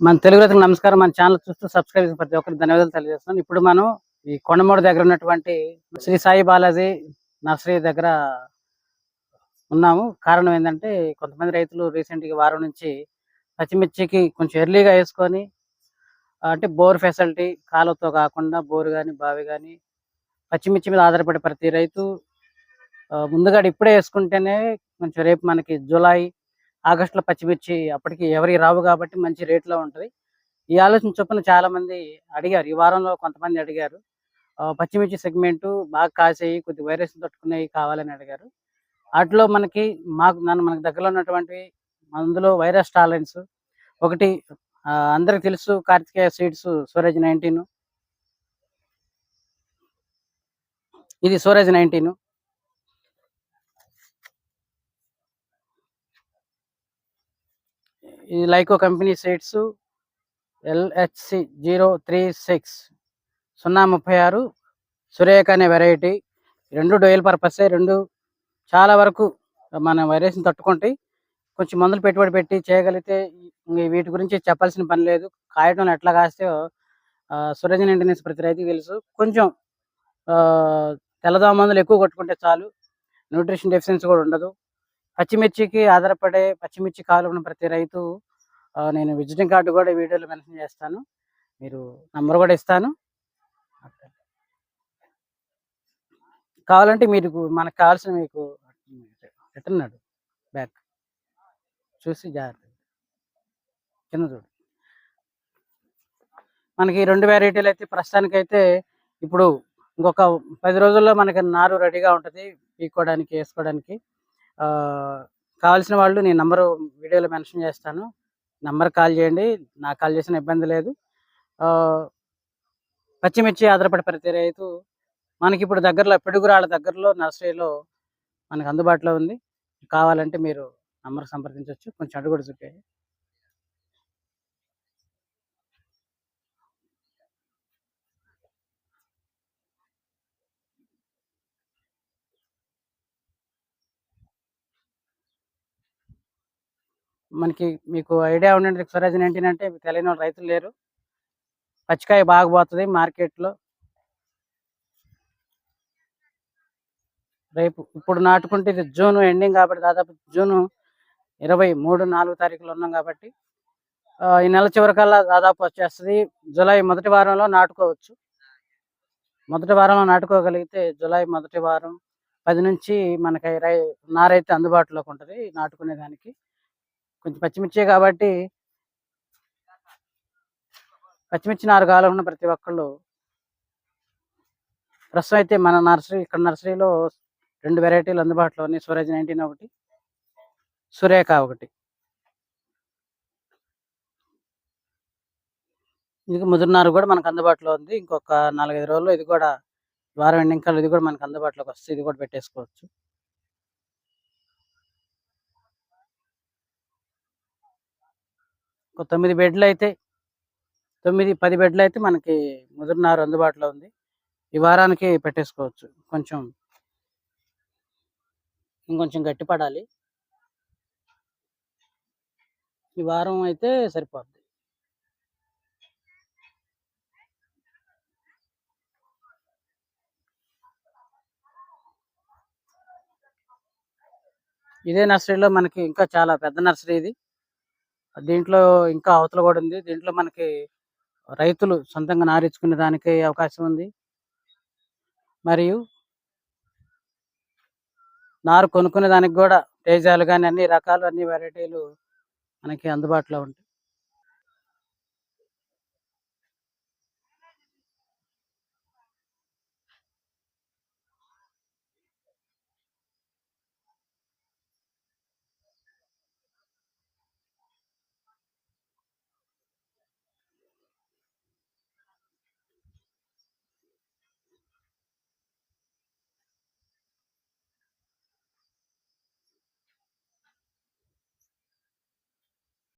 మన తెలుగు రైతులకు నమస్కారం. మన ఛానల్ చూస్తూ సబ్స్క్రైబ్ చేసిన ప్రతి ఒక్కరికి ధన్యవాదాలు తెలియజేస్తున్నాను. ఇప్పుడు మనం ఈ కొండమూడు దగ్గర ఉన్నటువంటి శ్రీ సాయి బాలాజీ నర్సరీ దగ్గర ఉన్నాము. కారణం ఏంటంటే కొంతమంది రైతులు రీసెంట్గా వారం నుంచి పచ్చిమిర్చికి కొంచెం ఎర్లీగా వేసుకొని అంటే బోర్ ఫెసిలిటీ కాలువతో కాకుండా బోర్ కానీ బావి కానీ పచ్చిమిర్చి మీద ఆధారపడే ప్రతి రైతు ముందుగా ఇప్పుడే వేసుకుంటేనే కొంచెం రేపు మనకి జూలై ఆగస్టులో పచ్చిమిర్చి అప్పటికి ఎవరి రావు కాబట్టి మంచి రేట్లో ఉంటుంది. ఈ ఆలోచన చొప్పున చాలా మంది అడిగారు. ఈ వారంలో కొంతమంది అడిగారు. పచ్చిమిర్చి సెగ్మెంట్ బాగా కాసేవి కొద్ది వైరస్ తట్టుకునేవి కావాలని అడిగారు. వాటిలో మనకి మాకు నన్ను మనకు దగ్గరలో ఉన్నటువంటి అందులో వైరస్ టాలెంట్స్ ఒకటి అందరికి తెలుసు కార్తికేయ సీడ్స్ సూరజ్ నైన్టీన్ ఇది సూరజ్ నైన్టీన్ ఇది లైకో company seats LHC zero three six సున్నా ముప్పై ఆరు సురేఖ అనే వెరైటీ. రెండు డోయల్ పర్పస్ రెండు చాలా వరకు మన వైరస్ని తట్టుకుంటాయి. కొంచెం మందులు పెట్టుబడి పెట్టి చేయగలిగితే ఇంక వీటి గురించి చెప్పాల్సిన పని లేదు. కాయటం ఎట్లా కాస్తే సురజన్ ఇంటర్నెస్ ప్రతి రైతుకి తెలుసు. కొంచెం తెల్లదోమ మందులు ఎక్కువ కొట్టుకుంటే చాలు. న్యూట్రిషన్ డెఫిషియన్సీ కూడా ఉండదు. పచ్చిమిర్చికి ఆధారపడే పచ్చిమిర్చి కావాలన్న ప్రతి రైతు నేను విజిటింగ్ కార్డు కూడా వీడియోలో మెన్షన్ చేస్తాను. మీరు నంబర్ కూడా ఇస్తాను. కావాలంటే మీరు మనకు కావాల్సిన మీకు ఎట్టున్నాడు బ్యాక్. చూసి జాగ్రత్త కింద చూడు. మనకి ఈ రెండు వెరైటీలు అయితే ప్రస్తుతానికైతే ఇప్పుడు ఇంకొక పది రోజుల్లో మనకి నారు రెడీగా ఉంటుంది. పీక్కోవడానికి వేసుకోవడానికి. కావాల్సిన వాళ్ళు నేను నంబరు వీడియోలో మెన్షన్ చేస్తాను. నంబర్ కాల్ చేయండి. నాకు కాల్ చేసిన ఇబ్బంది లేదు. పచ్చిమిర్చి ఆధారపడి ప్రతి రైతు మనకి ఇప్పుడు దగ్గరలో పిడుగురాళ్ళ దగ్గరలో నర్సరీలో మనకు అందుబాటులో ఉంది. కావాలంటే మీరు నంబర్ సంప్రదించవచ్చు కొంచెం అడుగుడు కూడా మనకి మీకు ఐడియా ఉండండి. స్వరాజ్ ఏంటంటే అంటే తెలియని వాళ్ళు రైతులు లేరు. పచ్చికాయ బాగా పోతుంది మార్కెట్లో. రేపు ఇప్పుడు నాటుకుంటే ఇది జూన్ ఎండింగ్ కాబట్టి దాదాపు జూన్ ఇరవై మూడు నాలుగు తారీఖులో ఉన్నాం కాబట్టి ఈ నెల చివరికల్లా దాదాపు వచ్చేస్తుంది. జూలై మొదటి వారంలో నాటుకోవచ్చు. మొదటి వారంలో నాటుకోగలిగితే జూలై మొదటి వారం పది నుంచి మనకి రై నారైతే అందుబాటులోకి ఉంటుంది నాటుకునే దానికి కొంచెం పచ్చిమిర్చి కాబట్టి పచ్చిమిర్చి నారు కావాలన్న ప్రతి ఒక్కళ్ళు. ప్రస్తుతం అయితే మన నర్సరీ ఇక్కడ నర్సరీలో రెండు వెరైటీలు అందుబాటులో ఉన్నాయి. సూరజ్ నైన్టీన్ ఒకటి సురేఖ ఒకటి. ఇది ముదురునారు కూడా మనకు అందుబాటులో ఉంది. ఇంకొక నాలుగైదు రోజుల్లో ఇది కూడా వారం ఎండింగ్ కల్లా ఇది కూడా మనకు అందుబాటులోకి వస్తుంది. ఇది కూడా పెట్టేసుకోవచ్చు. ఒక తొమ్మిది బెడ్లు అయితే తొమ్మిది పది బెడ్లు అయితే మనకి ముదురునారు అందుబాటులో ఉంది. ఈ వారానికి పెట్టేసుకోవచ్చు. కొంచెం ఇంకొంచెం గట్టి పడాలి ఈ వారం అయితే సరిపోద్ది. ఇదే నర్సరీలో మనకి ఇంకా చాలా పెద్ద నర్సరీ ఇది. దీంట్లో ఇంకా అవతల కూడా ఉంది. దీంట్లో మనకి రైతులు సొంతంగా నారించుకునే దానికి అవకాశం ఉంది. మరియు నారు కొనుక్కునే దానికి కూడా తేజాలు కానీ అన్ని రకాలు అన్ని వెరైటీలు మనకి అందుబాటులో ఉంటాయి.